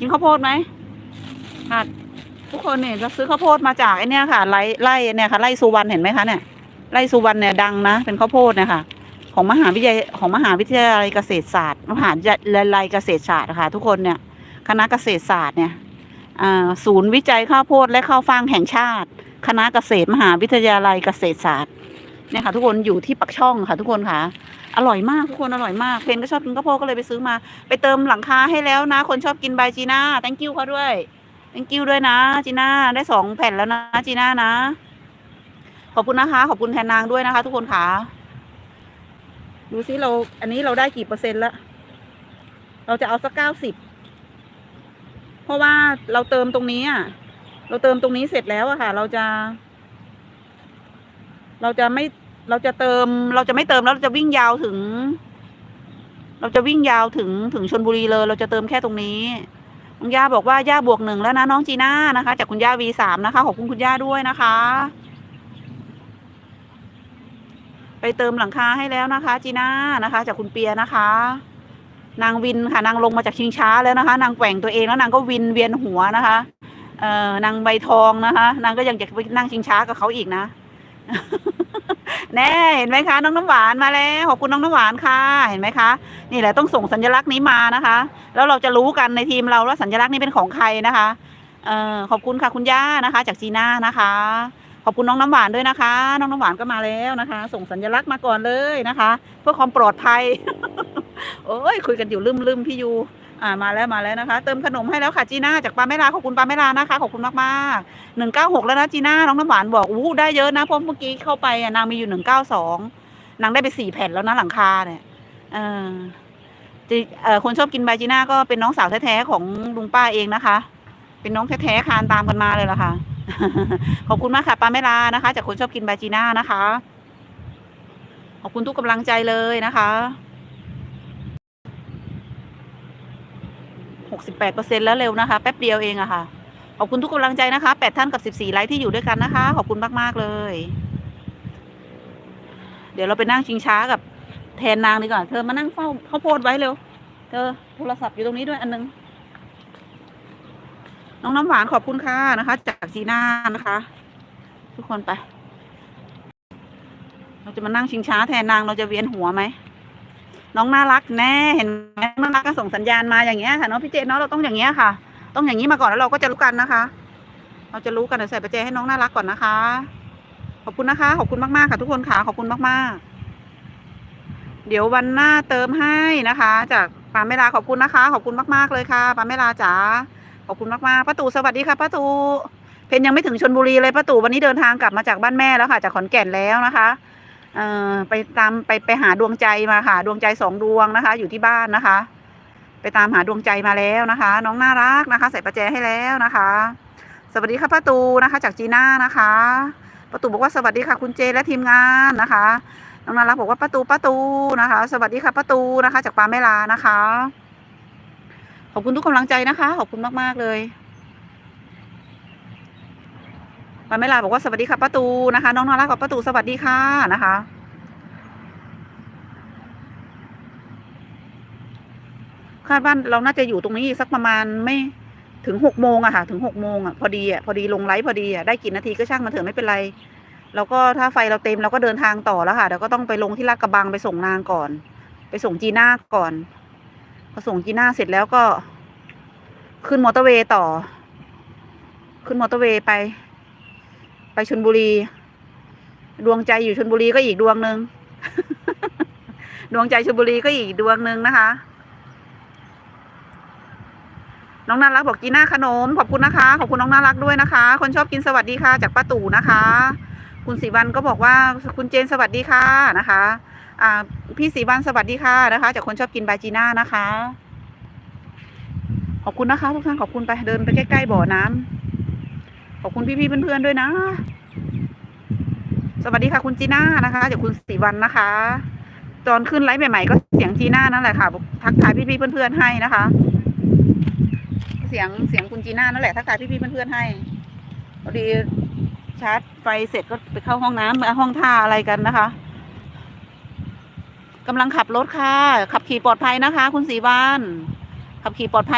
กินข้าวโพดไหมค่ะทุกคนเนี่ยจะซื้อข้าวโพดมาจากไอเนี้ยค่ะไร่ไร่เนี่ยค่ะไร่สุวรรณเห็นไหมคะเนี่ยไร่สุวรรณเนี่ยดังนะ เป็นข้าวโพดเนี่ยค่ะของมหาวิทยาของมหาวิทยาลัยเกษตรศาสตร์มหาวิทยาลัยเกษตรศาสตร์นะคะทุกคนเนี่ยคณะเกษตรศาสตร์เนี่ยอ่าศูนย์วิจัยข้าวโพดและข้าวฟ่างแห่งชาติ คณะเกษตรมหาวิทยาลัยเกษตรศาสตร์เนี่ยค่ะทุกคนอยู่ที่ปักช่องค่ะทุกคนค่ะ อร่อยมากทุกคนอร่อยมากเพนก็ชอบกินข้าวโพดก็เลยไปซื้อมา ไปเติมหลังคาให้แล้วนะ คนชอบกินใบจีน่า thank you เขาด้วย thank you ด้วยนะจีน่าได้สองแผ่นแล้วนะจีน่านะ ขอบคุณนะคะ ขอบคุณแทนนางด้วยนะคะ ทุกคนค่ะดูซิเรา อันนี้เราได้กี่เปอร์เซ็นต์ล้วเราจะเอาสักเก้าสิบเพราะว่าเราเติมตรงนี้อะเราเติมตรงนี้เสร็จแล้วอะค่ะ เราจะ เราจะไม่ เราจะเติม เราจะไม่เติมแล้วเราจะวิ่งยาวถึง เราจะวิ่งยาวถึงถึงชนบุรีเลย เราจะเติมแค่ตรงนี้น้องย่าบอกว่าย่าบวกหนึ่งแล้วนะน้องจีน่านะคะ จากคุณย่าวีสามนะคะขอบคุณคุณย่าด้วยนะคะ ไปเติมหลังคาให้แล้วนะคะ จีน่านะคะ จากคุณเปียนะคะ นางวินค่ะนางลงมาจากชิงช้าแล้วนะคะ นางแกว่งตัวเองแล้วนางก็วินเวียนหัวนะคะ เอ่อนางใบทองนะคะ นางก็ยังจะไปนั่งชิงช้ากับเขาอีกนะ แน่เห็นไหมคะ น้องน้ำหวานมาแล้วขอบคุณน้องน้ำหวานค่ะ เห็นไหมคะ นี่แหละต้องส่งสัญลักษณ์นี้มานะคะ แล้วเราจะรู้กันในทีมเราว่าสัญลักษณ์นี้เป็นของใครนะคะเออขอบคุณค่ะคุณย่านะคะ จากจีน่านะคะ อบคุณน้องน้ำหวานด้วยนะคะ น้องน้ำหวานก็มาแล้วนะคะ ส่งสัญลักษณ์มาก่อนเลยนะคะ เพื่อความปลอดภัย โอ้ยคุยกันอยู่ลืมลืมพี่ยูอ่ามาแล้วมาแล้วนะคะ เติมขนมให้แล้วค่ะจีน่าจากปาเมลาขอบคุณปาเมลานะคะขอบคุณมากมากหนึ่งเก้าหกแล้วนะจีน่าน้องน้ำหวานบอกอู้ได้เยอะนะเพราะเมื่อกี้เข้าไปอะนางมีอยู่หนึ่งเก้าสองนางได้ไปสี่แผ่นแล้วนะหลังคาเนี่ยเออจีเออคนชอบกินใบจีน่าก็เป็นน้องสาวแท้ๆของลุงป้าเองนะคะ เป็นน้องแท้ๆคานตามกันมาเลยล่ะค่ะ ขอบคุณมากค่ะปาเมลานะคะ จากคนชอบกินใบจีน่านะคะ ขอบคุณทุกกำลังใจเลยนะคะหกสิบแปดเปอร์เซ็นแล้วเร็วนะคะ แป๊บเดียวเองอะค่ะ ขอบคุณทุกกำลังใจนะคะแปดท่านกับสิบสี่ไลค์ที่อยู่ด้วยกันนะคะ ขอบคุณมากๆเลย เดี๋ยวเราไปนั่งชิงช้ากับแทนนางดีกว่าเธอมานั่งเฝ้าข้าวโพดไว้เร็ว เธอโทรศัพท์อยู่ตรงนี้ด้วยอันนึง น้องน้ำหวานขอบคุณค่ะนะคะ จากจีน่านะคะ ทุกคนไป เราจะมานั่งชิงช้าแทนนางเราจะเวียนหัวไหมน้องน่ารักแน่เห็นไหมน่ารักก็ส่งสัญญาณมาอย่างเงี้ยค่ะเนาะพี่เจนเนาะเราต้องอย่างเงี้ยค่ะ ต้องอย่างนี้มาก่อนแล้วเราก็จะรู้กันนะคะ เราจะรู้กันเดี๋ยวใส่ประแจให้น้องน่ารักก่อนนะคะ ขอบคุณนะคะขอบคุณมากๆค่ะทุกคนค่ะขอบคุณมากๆ เดี๋ยววันหน้าเติมให้นะคะ จากปาเมลาขอบคุณนะคะ ขอบคุณมากๆเลยค่ะปาเมลาจ๋า ขอบคุณมากๆป้าตู่สวัสดีค่ะป้าตู่เพนยังไม่ถึงชนบุรีเลยป้าตู่วันนี้เดินทางกลับมาจากบ้านแม่แล้วค่ะจากขอนแก่นแล้วนะคะเอ่อไปตามไปไปหาดวงใจมาค่ะ ดวงใจสองดวงนะคะ อยู่ที่บ้านนะคะ ไปตามหาดวงใจมาแล้วนะคะ น้องน่ารักนะคะ ใส่ประแจให้แล้วนะคะ สวัสดีค่ะป้าตูนะคะ จากจีน่านะคะป้าตูบอกว่าสวัสดีค่ะคุณเจและทีมงานนะคะน้องน่ารักบอกว่าป้าตูป้าตูนะคะ สวัสดีค่ะป้าตูนะคะ จากปาแม่ลานะคะ อบคุณทุกกำลังใจนะคะ ขอบคุณมาก ๆ เลยปาแม่ลาบอกว่าสวัสดีค่ะป้าตูนะคะ น้องน่ารักกับป้าตูสวัสดีค่ะนะคะ คาดว่าเราน่าจะอยู่ตรงนี้สักประมาณไม่ถึงหกโมงอะค่ะ ถึงหกโมงอะพอดีอะพอดีลงไลฟ์พอดีอะได้กี่นาทีก็ช่างมาเถอะไม่เป็นไร แล้วก็ถ้าไฟเราเต็มเราก็เดินทางต่อแล้วค่ะเดี๋ยวก็ต้องไปลงที่ลาดกระบังไปส่งนางก่อน ไปส่งจีน่าก่อน พอส่งจีน่าเสร็จแล้วก็ ขึ้นมอเตอร์เวย์ต่อ ขึ้นมอเตอร์เวย์ไป ไปชนบุรี ดวงใจอยู่ชนบุรีก็อีกดวงหนึ่งดวงใจชนบุรีก็อีกดวงหนึ่งนะคะ น้องน่ารักบอกจีน่าขนม ขอบคุณนะคะ ขอบคุณน้องน่ารักด้วยนะคะ คนชอบกินสวัสดีค่ะ จากป้าตู่นะคะ คุณสีวันก็บอกว่าคุณเจนสวัสดีค่ะนะคะ พี่สีวันสวัสดีค่ะนะคะ จากคนชอบกินบาจีน่านะคะ ขอบคุณนะคะ ทุกท่านขอบคุณไปเดินไปใกล้ๆบ่อน้ำขอบคุณพี่ๆเพื่อนๆด้วยนะ สวัสดีค่ะคุณจีน่านะคะจากคุณสีวันนะคะ ตอนขึ้นไลฟ์ใหม่ๆก็เสียงจีน่านั่นแหละค่ะ ทักทายพี่ๆเพื่อนๆให้นะคะ เสียงเสียงคุณจีน่านั่นแหละทักทายพี่ๆเพื่อนๆให้พอดีชาร์จไฟเสร็จก็ไปเข้าห้องน้ำห้องท่าอะไรกันนะคะ กำลังขับรถค่ะ ขับขี่ปลอดภัยนะคะ คุณสีวาน ขับขี่ปลอดภัย